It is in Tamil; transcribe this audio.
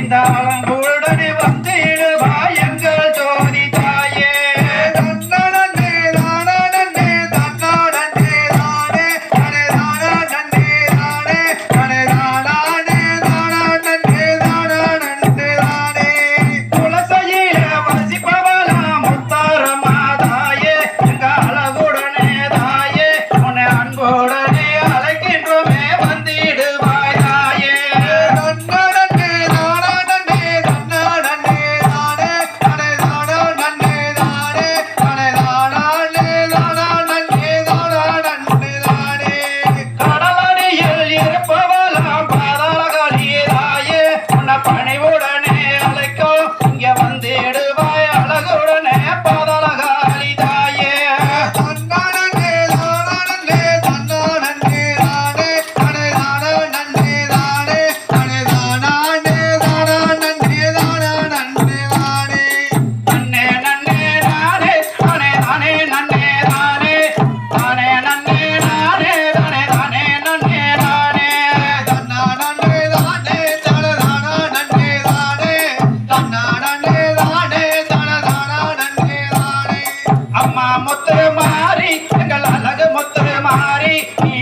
இந்த ஆலம் మహారీ నీ